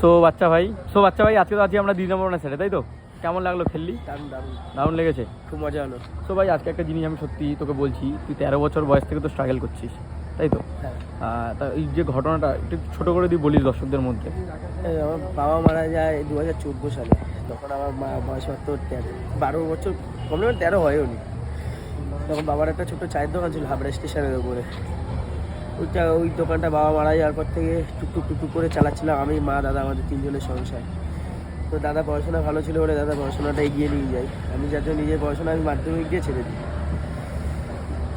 So বাচ্চা ভাই so বাচ্চা ভাই আজকে তো আছি আমরা দিদি নম্বর না সেটা তাই তো? কেমন লাগল খেললি? দারুণ দারুণ। দারুণ লেগেছে? খুব মজা হলো। সো ভাই আজকে একটা জিনিস আমি সত্যি তোকে বলছি তুই তেরো বছর বয়স থেকে তো স্ট্রাগল করছিস তাই তো? হ্যাঁ। তা এই যে ঘটনাটা একটু ছোট করে দিয়ে বলিস দর্শকদের মধ্যে। আমার বাবা মারা যায় দু হাজার চোদ্দ সালে তখন আমার মা বয়স মাত্র তেরো। বারো বছর কমলে তেরো হয়ওনি। তখন বাবার একটা ছোট্ট চায়ের দোকান ছিল হাবড়া স্টেশনের উপরে ওইটা ওই দোকানটা বাবা মারা যাওয়ার পর থেকে টুকটুক টুকটুক করে চালাচ্ছিলাম। আমি মা দাদা আমাদের তিনজনের সংসার। তো দাদা পড়াশোনা ভালো ছিল বলে দাদা পড়াশোনাটা এগিয়ে নিয়ে যায়। আমি জন্য নিজের পড়াশোনা আমি মাধ্যমিক দিয়ে ছেড়ে দিই।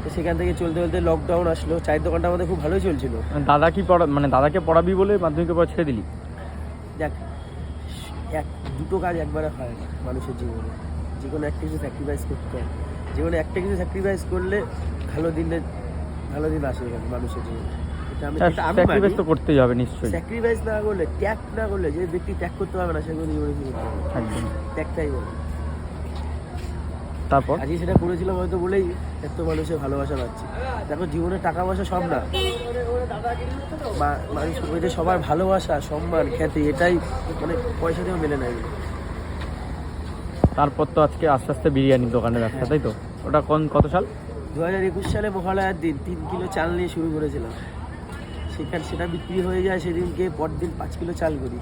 তো সেখান থেকে চলতে চলতে লকডাউন আসলো। চায়ের দোকানটা আমাদের খুব ভালোই চলছিল। দাদা কি পড়া মানে দাদাকে পড়াবি বলে মাধ্যমিকের পর ছেড়ে দিলি? দেখ এক দুটো কাজ একবারে হয় না মানুষের জীবনে। যে কোনো একটা কিছু স্যাক্রিফাইস করতে হয়। যে কোনো একটা কিছু স্যাক্রিফাইস করলে ভালো দিনে ভালো দিন আসে মানুষের জীবনে স্যাক্রিফাইস তো করতেই হবে নিশ্চয়ই। স্যাক্রিফাইস না করলে ত্যাগ না করলে যে ব্যক্তি ত্যাগ করতে পারবে না সেগুলো জীবনে কি করতে পারবে? ত্যাগটাই বলে। তারপর? আজকে সেটা করেছিলাম হয়তো বলেই এত মানুষের ভালোবাসা পাচ্ছি। দেখো জীবনে টাকা পয়সা সব না। মানুষ ওই যে সবার ভালোবাসা সম্মান খ্যাতি এটাই মানে পয়সা দিয়েও মেলে নেয়। তারপর তো আজকে আস্তে আস্তে বিরিয়ানির দোকানের ব্যবসা তাই তো? ওটা কোন কত সাল? দু হাজার একুশ সালে মহালয়ার দিন তিন কিলো চাল নিয়ে শুরু করেছিলাম। সেখানে সেটা বিক্রি হয়ে যায় সেদিনকে পরদিন পাঁচ কিলো চাল করি।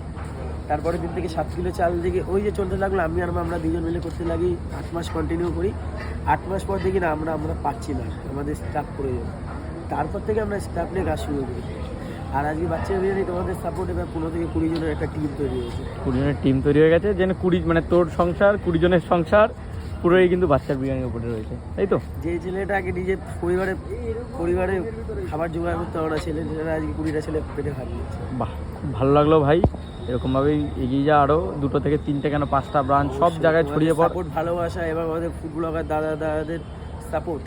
তারপরের দিন থেকে সাত কিলো চাল থেকে ওই যে চলতে লাগল, আমি আর আমরা দুজন মিলে করতে লাগি, আট মাস কন্টিনিউ করি। আট মাস পর দেখি না, আমরা আমরা পাচ্ছি না, আমাদের স্টাফ প্রয়োজন। তারপর থেকে আমরা স্টাফ নিয়ে কাজ শুরু করি। আর আজকে বাচ্চা বিরিয়ানি তোমাদের সাপোর্ট এবার পনেরো থেকে কুড়ি জনের একটা টিম তৈরি হয়েছে। কুড়ি জনের টিম তৈরি হয়ে গেছে, যেন কুড়ি মানে তোর সংসার, কুড়ি জনের সংসার পুরোই কিন্তু বাচ্চার বিরিয়ানির উপরে রয়েছে তাই তো? যে ছেলেটা আগে নিজের পরিবারে পরিবারে খাবার জোগাড় করতে পারে ছেলে ছেলেরা আজকে কুড়িটা ছেলে পেটে নিচ্ছে বাহ খুব ভালো লাগল ভাই। এরকমভাবেই এগিয়ে যা আরও দুটো থেকে তিনটে কেন পাঁচটা ব্রাঞ্চ সব জায়গায় ছড়িয়ে পড়। সাপোর্ট ভালোবাসা এবং আমাদের ফুড ব্লগার দাদা দাদাদের সাপোর্ট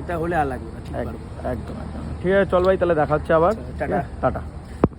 এটা হলে আর লাগবে একদম একদম একদম। ঠিক আছে চল ভাই তাহলে দেখা হচ্ছে আবার। টাটা। টাটা।